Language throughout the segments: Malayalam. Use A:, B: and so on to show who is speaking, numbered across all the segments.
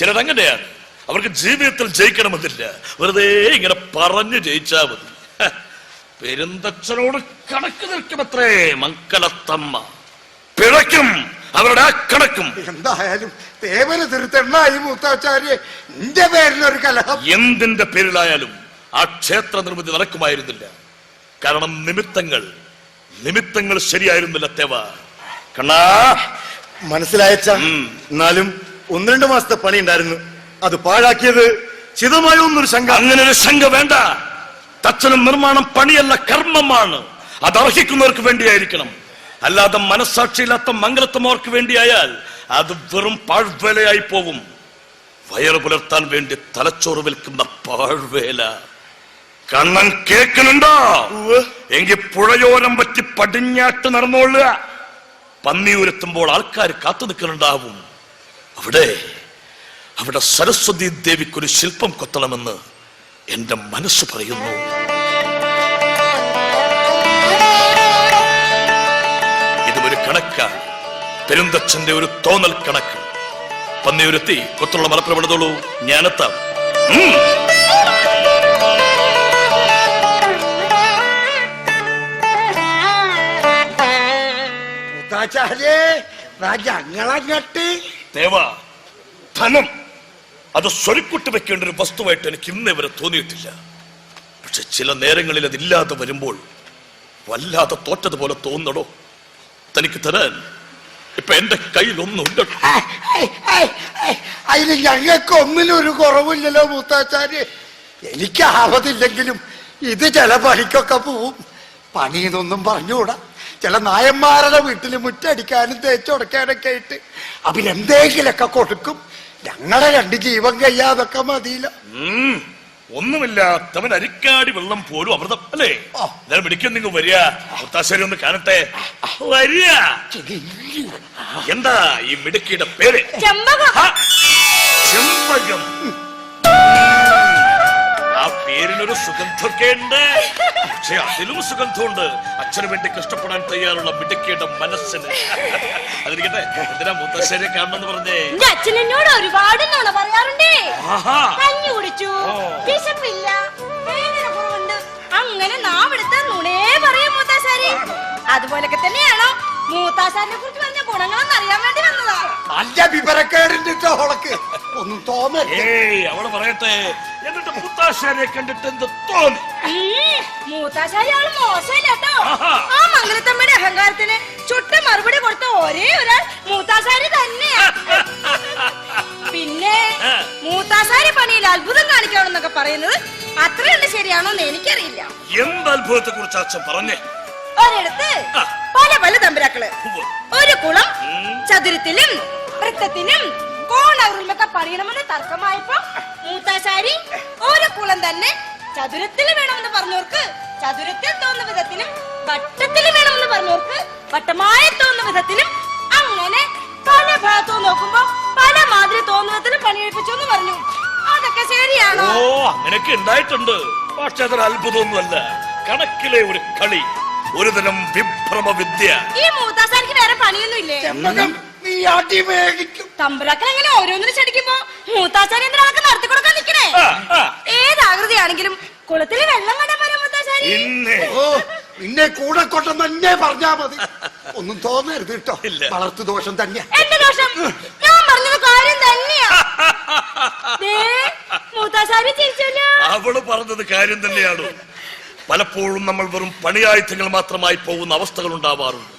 A: ചിലരങ്ങനെയാണ് അവർക്ക് ജീവിതത്തിൽ ജയിക്കണമെന്നില്ല. വെറുതെ ഇങ്ങനെ പറഞ്ഞു ജയിച്ചാ മതി. പെരുന്തച്ഛനോട് കണക്ക് നിൽക്കുമത്രേ മക്കളത്തമ്മ പിഴയ്ക്കും അവരുടെ ആ കണക്കും.
B: എന്തായാലും തേവന് തിരുത്തെണ്ണായി മൂത്താച്ചാര്യ എന്റെ പേരിലൊരു കലഹം.
A: എന്തിന്റെ പേരിലായാലും ആ ക്ഷേത്ര നിർമ്മിതി നടക്കുമായിരുന്നില്ല. കാരണം നിമിത്തങ്ങൾ നിമിത്തങ്ങൾ ശരിയായിരുന്നില്ല തേവ കണ്ണാ.
C: മനസ്സിലായച്ച? എന്നാലും ഒന്ന് രണ്ട് മാസത്തെ പണി ഉണ്ടായിരുന്നു. അത് പാഴാക്കിയത് ചിതമായ ഒന്നൊരു ശങ്ക.
A: അങ്ങനെ ഒരു ശങ്ക വേണ്ട. തച്ചനും നിർമ്മാണം പണിയല്ല കർമ്മമാണ്. അത് അർഹിക്കുന്നവർക്ക് വേണ്ടിയായിരിക്കണം. അല്ലാതെ മനസ്സാക്ഷിയില്ലാത്ത മംഗലത്തമ്മർക്ക് വേണ്ടിയായാൽ അത് വെറും പാഴ്വേലയായി പോകും. വയറ് പുലർത്താൻ വേണ്ടി തലച്ചോറ് വിൽക്കുന്ന പാഴ്വേല. കണ്ണൻ കേൾക്കുന്നുണ്ടോ എങ്കിൽ പുഴയോരം പറ്റി പടിഞ്ഞാട്ട് നടന്നോളുക. പന്നിയൂരെത്തുമ്പോൾ ആൾക്കാർ കാത്തു നിൽക്കുന്നുണ്ടാവും അവിടെ അവിടെ സരസ്വതി ദേവിക്കൊരു ശില്പം കൊത്തണമെന്ന് എന്റെ മനസ്സ് പറയുന്നു. ഇതുമൊരു ഒരു കണക്കാണ് പെരുന്തച്ഛന്റെ ഒരു തോന്നൽ കണക്ക്. പന്നിയുരുത്തി കൊത്തുള്ള മലപ്രവണതോളൂ ഞാനെത്താം.
B: ഞങ്ങളങ്ങട്ട്.
A: ദേവ. ധനം. അത് സ്വരുക്കുട്ടി വെക്കേണ്ട ഒരു വസ്തുവായിട്ട് എനിക്ക് ഇന്നേ വരെ തോന്നിയിട്ടില്ല. പക്ഷെ ചില നേരങ്ങളിൽ അതില്ലാതെ വരുമ്പോൾ വല്ലാതെ തോറ്റതുപോലെ തോന്നണോ? തനിക്ക് തരാൻ ഇപ്പൊ എന്റെ കയ്യിൽ ഒന്നുണ്ട്
B: അതിന് ഞങ്ങൾക്ക് ഒന്നിനും ഒരു കുറവില്ലല്ലോ മൂത്താച്ചാര്. എനിക്ക് ആവതില്ലെങ്കിലും ഇത് ചില പണിക്കൊക്കെ പോവും. പണിയെന്നൊന്നും പറഞ്ഞുകൂടാ. ചില നായന്മാരുടെ വീട്ടിൽ മുറ്റടിക്കാനും തേച്ചുടക്കാനൊക്കെ ആയിട്ട് അവരെന്തെങ്കിലൊക്കെ കൊടുക്കും. ഞങ്ങളെ രണ്ട് ജീവൻ കഴിയാതൊക്കെ മതിയില്ല.
A: ഉം. ഒന്നുമില്ലാത്തവൻ അരിക്കാടി വെള്ളം പോലും അമൃതം. അല്ലേ. ഞാൻ പിടിക്കും നിങ്ങൾ വരിക. മുത്താശ്ശേരി ഒന്ന് കാണട്ടെ. വരിക. എന്താ ഈ മിടുക്കിയുടെ പേര്?
D: ചെമ്പകം.
A: ചെമ്പകം. ആ പേരിനൊരു സുഗന്ധമൊക്കെ ഉണ്ട്. പക്ഷെ അതിലും സുഗന്ധമുണ്ട്. അച്ഛന് വേണ്ടി കഷ്ടപ്പെടാൻ തയ്യാറുള്ള മിടുക്കിയുടെ മനസ്സിന്. അതിരിക്കട്ടെ എന്തിനാ മുത്തശ്ശേരിയെ കാണണമെന്ന് പറഞ്ഞേ?
D: എന്റെ അച്ഛൻ എന്നോട് ഒരുപാട് നുണ പറയാറുണ്ടേ.
A: ആഹാ.
D: കഞ്ഞി കുടിച്ചു. വിശപ്പില്ല വേദന അങ്ങനെ അങ്ങനെ നാവിടുത്തെ നുണേ പറയും മൂത്താശാരി. അതുപോലൊക്കെ തന്നെയാണോ മൂത്താശാരിനെ കുറിച്ച് പറഞ്ഞ ഗുണങ്ങളെന്ന് അറിയാൻ വേണ്ടി വന്നതാ.
B: നല്ല വിവരക്കേടിന്റെ ഹോളക്ക്. ഒന്നും തോന്നേ
A: ഏയ് അവൾ പറയട്ടെ. മുത്താശ്ശേരിയെ കണ്ടിട്ട് എന്ത് തോന്നി?
D: ഉം, മൂത്താശാരി ആൾ മോശമില്ല കേട്ടോ
A: ആഹാ.
D: ആ മംഗലത്തമ്മയുടെ അഹങ്കാരത്തിന് ചുട്ട മറുപടി കൊടുത്ത ഒരേ ഒരാൾ മൂത്താശാരി തന്നെയാ. പിന്നെ. മൂത്താശാരി പണിയിൽ അത്ഭുതം കാണിക്കണമെന്നൊക്കെ പറയുന്നത് അത്രയുണ്ട് കണ്ട് ശരിയാണോ എന്ന് എനിക്കറിയില്ല.
A: എന്ത് അത്ഭുതത്തെ കുറിച്ച് അച്ഛൻ പറഞ്ഞേ?
D: ഒരിടത്ത് പല പല
A: തമ്പരാക്കൾ.
D: ഒരു കുളം ചതുരത്തിലും വൃത്തത്തിനും കോണറിലൊക്കെ പണിയണമെന്ന് തർക്കമായപ്പോ മൂത്താശാരി ഒരു കുളം തന്നെ ചതുരത്തിൽ വേണമെന്ന് പറഞ്ഞവർക്ക് ചതുരത്തിൽ തോന്നുന്ന വിധത്തിലും വട്ടത്തിൽ വേണമെന്ന് പറഞ്ഞവർക്ക് വട്ടമായി തോന്നുന്ന വിധത്തിലും അങ്ങനെ പല ഭാഗത്തും നോക്കുമ്പോ പല മാതിരി തോന്നുന്ന വിധത്തിലും പണിയെടുപ്പിച്ചു എന്ന് പറഞ്ഞു. അതൊക്കെ ശരിയാണോ?
A: ഓ അങ്ങനെയൊക്കെ ഉണ്ടായിട്ടുണ്ട്. പക്ഷെ അതൊരു അത്ഭുതമൊന്നുമല്ല. കണക്കിലെ ഒരു കളി ഒരു തരം വിഭ്രമ വിദ്യ
D: ഈ മൂത്താസാരിക്ക് വേറെ പണിയൊന്നും ഇല്ലേ
B: അടിമേടിക്കും
D: തമ്പുരാക്കൾ എങ്ങനെ ഓരോന്നിനും ചടിക്കുമ്പോ മൂത്താശാരി എന്തിനാൾക്ക് നടത്തി കൊടുക്കാൻ നിക്കണേ
A: ആ, ആ.
D: ഏതാകൃതിയാണെങ്കിലും കുളത്തിൽ വെള്ളം കണ്ടാ പോരാ മൂത്താശാരി
A: ഇന്നെ.
B: ഓ പിന്നെ കൂടെ കൊട്ടം തന്നെ പറഞ്ഞാ മതി. ഒന്നും തോന്നരുത് കേട്ടോ. വളർത്തു ദോഷം തന്നെയാ.
D: എന്റെ ദോഷം? ഞാൻ പറഞ്ഞത് കാര്യം തന്നെയാ. ദേ, മൂത്താശാരി ചിരിച്ചല്ലോ.
A: അവൾ പറഞ്ഞത് കാര്യം തന്നെയാണ്. പലപ്പോഴും നമ്മൾ വെറും പണിയായുധങ്ങൾ മാത്രമായി പോകുന്ന അവസ്ഥകൾ ഉണ്ടാവാറുണ്ട്.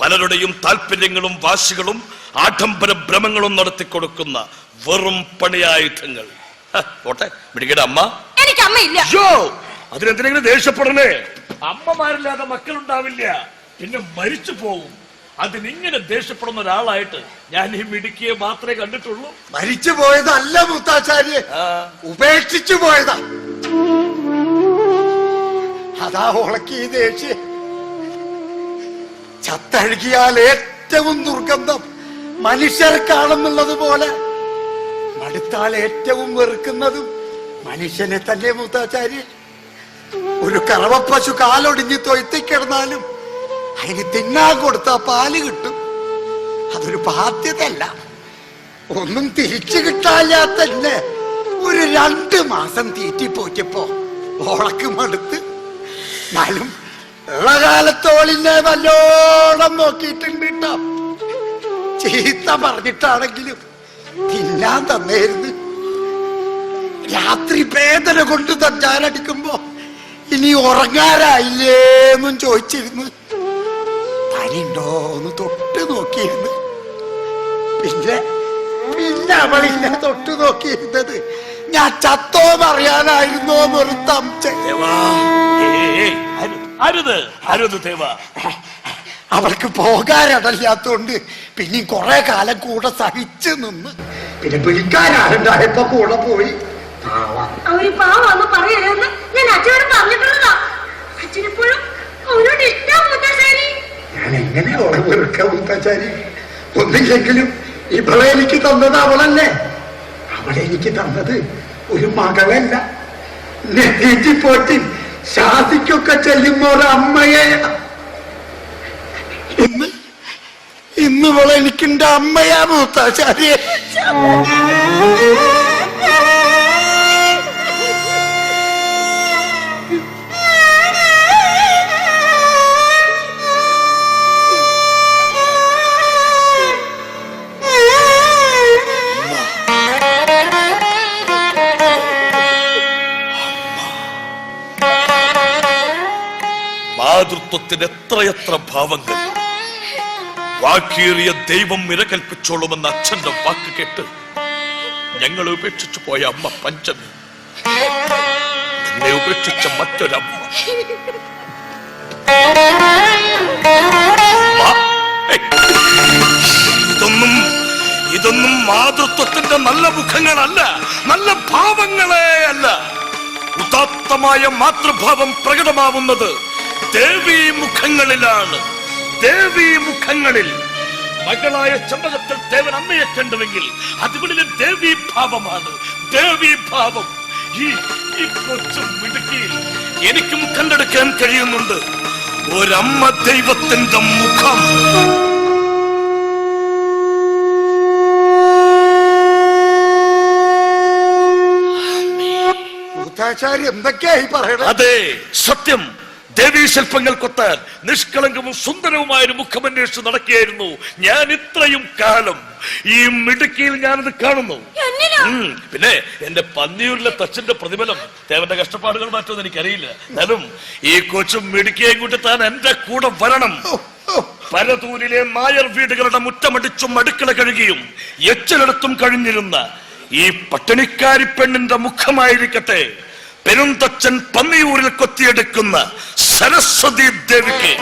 A: പലരുടെയും താല്പര്യങ്ങളും വാശികളും ആഡംബര ഭ്രമങ്ങളും നടത്തി കൊടുക്കുന്ന വെറും പണിയായുധങ്ങൾ. പോട്ടെ അമ്മ.
D: എനിക്ക് അമ്മയില്ല.
A: അയ്യോ അതിനെന്തിനെങ്കിലും ദേഷ്യപ്പെടണേ. അമ്മമാരില്ലാതെ മക്കളുണ്ടാവില്ല. പിന്നെ മരിച്ചു പോകും അതിനിങ്ങനെ ദേഷ്യപ്പെടുന്ന ഒരാളായിട്ട് ഞാൻ ഈ മിടുക്കിയെ മാത്രമേ കണ്ടിട്ടുള്ളൂ.
B: മരിച്ചു പോയതല്ല മുത്താചാര്യ ഉപേക്ഷിച്ചു പോയതാ. അതാ ഉളക്കി ദേഷ്യം. ചത്തഴുകിയാൽ ഏറ്റവും ദുർഗന്ധം മനുഷ്യർക്കാണെന്നുള്ളത് പോലെ. മടുത്താൽ ഏറ്റവും വെറുക്കുന്നതും മനുഷ്യനെ തന്നെ മൂത്താചാര്യ ഒരു കറവപ്പശു കാലൊടിഞ്ഞ് തൊയ്ത്തിക്കിടന്നാലും അതിന് തിന്നാൻ കൊടുത്താൽ പാൽ കിട്ടും. അതൊരു ബാധ്യതയല്ല. ഒന്നും തിരിച്ചു കിട്ടാല്ലാത്തന്നെ ഒരു രണ്ട് മാസം തീറ്റി പോറ്റപ്പോ ഓളക്ക് മടുത്ത്. എന്നാലും ഉള്ള കാലത്തോളിനെ നല്ലോണം നോക്കിയിട്ടുണ്ട് ചീത്ത പറഞ്ഞിട്ടാണെങ്കിലും തിന്നാൻ തന്നേരുന്നു രാത്രി വേദന കൊണ്ട് തഞ്ചാനടിക്കുമ്പോ ഇനി ഉറങ്ങാറായില്ലേന്നും ചോദിച്ചിരുന്നു. പനിണ്ടോന്ന് തൊട്ട് നോക്കിയിരുന്നു. പിന്നെ പിന്നെ അവളില്ല തൊട്ട് നോക്കിയിരുന്നത്. ഞാൻ ചത്തോ എന്നൊരു
A: ദേവാ ഏയ്, ഏയ്, അരുത്, അരുത് ദേവ.
B: അവർക്ക് പോകാനിടല്ലാത്തോണ്ട് പിന്നെ കുറെ കാലം കൂടെ സഹിച്ചു നിന്ന്. പിന്നെ വിളിക്കാനാരുണ്ടായപ്പോ കൂടെ പോയി.
D: അവർ പാവാന്ന് പറയരുതെന്ന് ഞാൻ അച്ഛനോട് പറഞ്ഞിട്ടുള്ളതാ. അച്ഛനെപ്പോഴും അവനോട് ഇഷ്ടം മുത്തശ്ശേരി.
B: ഞാൻ എങ്ങനെ അവളെ വെറുക്ക മുത്തച്ചാരി ഒന്നില്ലെങ്കിലും ഇവളെ എനിക്ക് തന്നത് അവളല്ലേ? അവളെ എനിക്ക് തന്നത് ഒരു മകളല്ല. നെറ്റി ശാസിക്കൊക്കെ ചെല്ലുമ്പോ ഒരു അമ്മയെ ഇന്ന് ഇന്ന് ഇവളെ എനിക്കെന്റെ അമ്മയാ മൂത്താശാരിയെ.
A: മാതൃത്വത്തിന് എത്രയെത്ര ഭാവങ്ങൾ. വാക്കേറിയ ദൈവം ഇരകൽപ്പിച്ചോളുമെന്ന അച്ഛന്റെ വാക്ക് കേട്ട് ഞങ്ങൾ ഉപേക്ഷിച്ചു പോയ അമ്മ പഞ്ചമി. എന്നെ ഉപേക്ഷിച്ച മറ്റൊരമ്മ. ഇതൊന്നും ഇതൊന്നും മാതൃത്വത്തിന്റെ നല്ല മുഖങ്ങളല്ല നല്ല ഭാവങ്ങളെ അല്ല. ഉദാത്തമായ മാതൃഭാവം പ്രകടമാവുന്നത് ദേവീ മുഖങ്ങളിലാണ്. ദേവീ മുഖങ്ങളിൽ മകളായ ചമ്പകത്തിൽ ദേവൻ അമ്മയെ കണ്ടുവെങ്കിൽ അതുകളിലെ ദേവീ ഭാവമാണ്. ദേവീ ഭാവം. ഈ ഈ കൊച്ചു മിടുക്കിയിൽ എനിക്കും കണ്ടെടുക്കാൻ കഴിയുന്നുണ്ട്. ഒരമ്മ ദൈവത്തിന്റെ മുഖം.
B: എന്തൊക്കെയായി പറയണത്
A: അതെ സത്യം. ദേവീ ശില്പങ്ങൾ കൊത്താൻ നിഷ്കളങ്കവും സുന്ദരവുമായ ഒരു മുഖമന്വേഷിച്ച് നടക്കുകയായിരുന്നു. ഞാൻ ഇത്രയും കാലം ഈ മിടുക്കിയിൽ ഞാനത് കാണുന്നു. പിന്നെ എന്റെ പന്നിയൂരിലെ തച്ചന്റെ പ്രതിഫലം ദേവന്റെ കഷ്ടപ്പാടുകൾ മാറ്റുമെന്ന് എനിക്കറിയില്ല. എന്നാലും ഈ കൊച്ചും മിടുക്കിയെയും കൂട്ടി താൻ എന്റെ കൂടെ വരണം. പരതൂരിലെ നായർ വീടുകളുടെ മുറ്റമടിച്ചും അടുക്കള കഴുകിയും എച്ചിലെടുത്തും കഴിഞ്ഞിരുന്ന ഈ പട്ടിണിക്കാരി പെണ്ണിന്റെ മുഖമായിരിക്കട്ടെ. പെരുന്തച്ചൻ പന്നിയൂരിൽ കൊത്തിയെടുക്കുന്ന സരസ്വതി ദേവിക്ക്